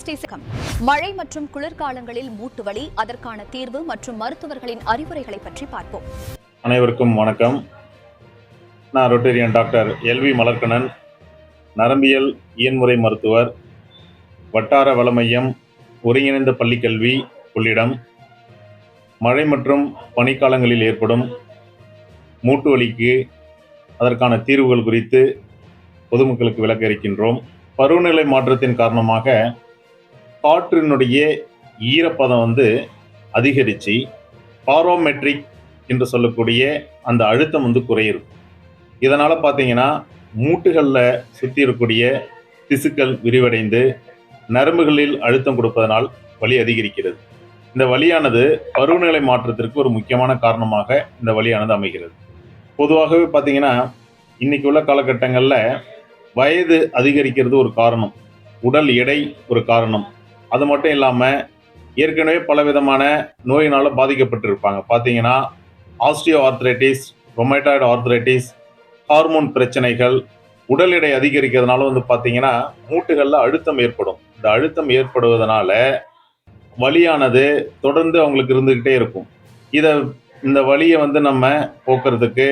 Sixty மழை மற்றும் குளிர்காலங்களில் மூட்டு வலி அதற்கான தீர்வு மற்றும் மருத்துவர்களின் அறிவுரைகளை பற்றி பார்ப்போம். அனைவருக்கும் வணக்கம். நான் ரொட்டேரியன் டாக்டர் எல்வி மலர்கணன் நரம்பியல் இயன்முறை மருத்துவர் வட்டார வள மையம் ஒருங்கிணைந்த பள்ளிக்கல்வி உள்ளிடம் மழை மற்றும் பனிக்காலங்களில் ஏற்படும் மூட்டு வலிக்கு அதற்கான தீர்வுகள் குறித்து பொதுமக்களுக்கு விளக்க இருக்கின்றோம். பருவநிலை மாற்றத்தின் காரணமாக காற்றினுடைய ஈரப்பதம் வந்து அதிகரித்து பாரோமெட்ரிக் என்று சொல்லக்கூடிய அந்த அழுத்தம் வந்து குறையுது இதனால் பார்த்தீங்கன்னா மூட்டுகளில் சுற்றி இருக்கக்கூடிய திசுக்கள் விரிவடைந்து நரம்புகளில் அழுத்தம் கொடுப்பதனால் வலி அதிகரிக்கிறது. இந்த வலியானது பருவநிலை மாற்றத்திற்கு ஒரு முக்கியமான காரணமாக இந்த வலியானது அமைகிறது. பொதுவாகவே பார்த்தீங்கன்னா இன்றைக்கி உள்ள காலகட்டங்களில் வயது அதிகரிக்கிறது ஒரு காரணம். உடல் எடை ஒரு காரணம். அது மட்டும் இல்லாமல் ஏற்கனவே பலவிதமான நோயினால் பாதிக்கப்பட்டிருப்பாங்க. பார்த்தீங்கன்னா osteoarthritis rheumatoid arthritis hormone பிரச்சனைகள் உடல் எடை அதிகரிக்கிறதுனால வந்து பார்த்தீங்கன்னா மூட்டுகளில் அழுத்தம் ஏற்படும். இந்த அழுத்தம் ஏற்படுவதனால வலியானது தொடர்ந்து அவங்களுக்கு இருந்துக்கிட்டே இருக்கும். இதை இந்த வழியை வந்து நம்ம போக்குறதுக்கு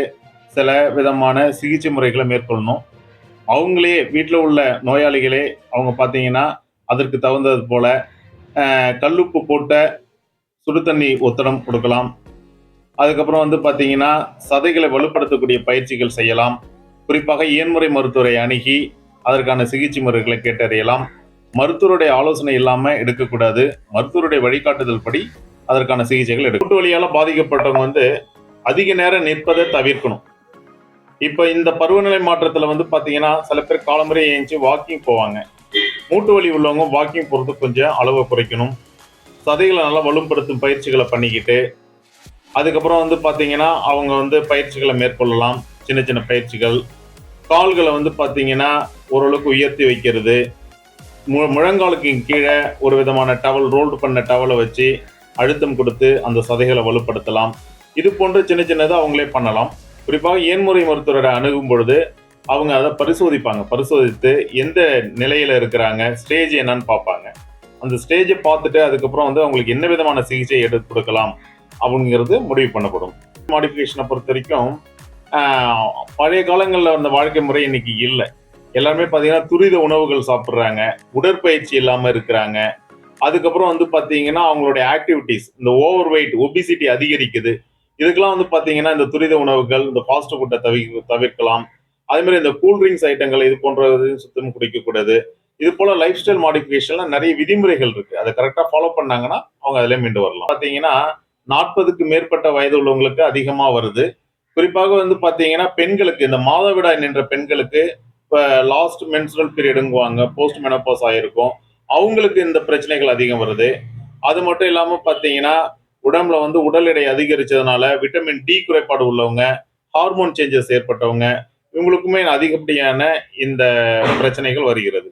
சில விதமான சிகிச்சை முறைகளை மேற்கொள்ளணும். அவங்களே வீட்டில் உள்ள நோயாளிகளே அவங்க பார்த்தீங்கன்னா அதற்கு தகுந்தது போல கல்லுப்பு போட்ட சுடு தண்ணி ஒத்தடம் கொடுக்கலாம். அதுக்கப்புறம் வந்து பார்த்தீங்கன்னா சதைகளை வலுப்படுத்தக்கூடிய பயிற்சிகள் செய்யலாம். குறிப்பாக இயன்முறை மருத்துவரை அணுகி அதற்கான சிகிச்சை முறைகளை கேட்டறியலாம். மருத்துவருடைய ஆலோசனை இல்லாமல் எடுக்கக்கூடாது. மருத்துவருடைய வழிகாட்டுதல் படி அதற்கான சிகிச்சைகள் எடுக்கும் கூட்டு வழியால் பாதிக்கப்பட்டவங்க வந்து அதிக நேரம் நிற்பதை தவிர்க்கணும். இப்போ இந்த பருவநிலை மாற்றத்தில் வந்து பார்த்தீங்கன்னா சில பேர் காலமுறை ஏஞ்சி வாக்கிங் போவாங்க. மூட்டு வலி உள்ளவங்க வாக்கிங் போகிறது கொஞ்சம் அளவை குறைக்கணும். சதைகளை நல்லா வலுப்படுத்தும் பயிற்சிகளை பண்ணிக்கிட்டு அதுக்கப்புறம் வந்து பார்த்தீங்கன்னா அவங்க வந்து பயிற்சிகளை மேற்கொள்ளலாம். சின்ன சின்ன பயிற்சிகள். கால்களை வந்து பார்த்தீங்கன்னா ஓரளவுக்கு உயர்த்தி வைக்கிறது. மு முழங்காலுக்கு கீழே ஒரு விதமான டவல் ரோல்டு பண்ண டவலை வச்சு அழுத்தம் கொடுத்து அந்த சதைகளை வலுப்படுத்தலாம். இது போன்ற சின்ன சின்னதாக அவங்களே பண்ணலாம். குறிப்பாக ஏன்முறை மருத்துவரை அணுகும் பொழுது அவங்க அதை பரிசோதிப்பாங்க. பரிசோதித்து எந்த நிலையில இருக்கிறாங்க ஸ்டேஜ் என்னன்னு பார்ப்பாங்க. அந்த ஸ்டேஜை பார்த்துட்டு அதுக்கப்புறம் வந்து அவங்களுக்கு என்ன விதமான சிகிச்சை எடுத்து கொடுக்கலாம் அப்படிங்கிறது முடிவு பண்ணப்படும். மாடிஃபிகேஷனை பொறுத்த வரைக்கும் பழைய காலங்களில் அந்த வாழ்க்கை முறை இன்னைக்கு இல்லை. எல்லாருமே பார்த்தீங்கன்னா துரித உணவுகள் சாப்பிட்றாங்க உடற்பயிற்சி இல்லாமல் இருக்கிறாங்க. அதுக்கப்புறம் வந்து பார்த்தீங்கன்னா அவங்களுடைய ஆக்டிவிட்டீஸ் இந்த ஓவர் வெயிட் ஒபிசிட்டி அதிகரிக்குது. இதுக்கெல்லாம் வந்து பார்த்தீங்கன்னா இந்த துரித உணவுகள் இந்த ஃபாஸ்ட் ஃபுட்டை தவி தவிர்க்கலாம். அதே மாதிரி இந்த கூல்ட்ரிங்க்ஸ் ஐட்டங்கள் இது போன்ற சுத்தம் குடிக்கக்கூடாது. இது போல லைஃப் ஸ்டைல் மாடிஃபிகேஷன்லாம் நிறைய விதிமுறைகள் இருக்கு. அதை கரெக்டாக ஃபாலோ பண்ணாங்கன்னா அவங்க அதிலே மீண்டு வரலாம். பார்த்தீங்கன்னா நாற்பதுக்கு மேற்பட்ட வயது உள்ளவங்களுக்கு அதிகமாக வருது. குறிப்பாக வந்து பார்த்தீங்கன்னா பெண்களுக்கு இந்த மாதவிடாய் நின்ற பெண்களுக்கு இப்போ லாஸ்ட் மென்சுரல் பீரியடுங்குவாங்க போஸ்ட் மெனப்போஸ் ஆகிருக்கும் அவங்களுக்கு இந்த பிரச்சனைகள் அதிகம் வருது. அது மட்டும் இல்லாமல் பார்த்தீங்கன்னா உடம்புல வந்து உடல் எடை அதிகரிச்சதுனால விட்டமின் டி குறைபாடு உள்ளவங்க ஹார்மோன் சேஞ்சஸ் ஏற்பட்டவங்க இவங்களுக்குமே அதிகப்படியான இந்த பிரச்சனைகள் வருகிறது.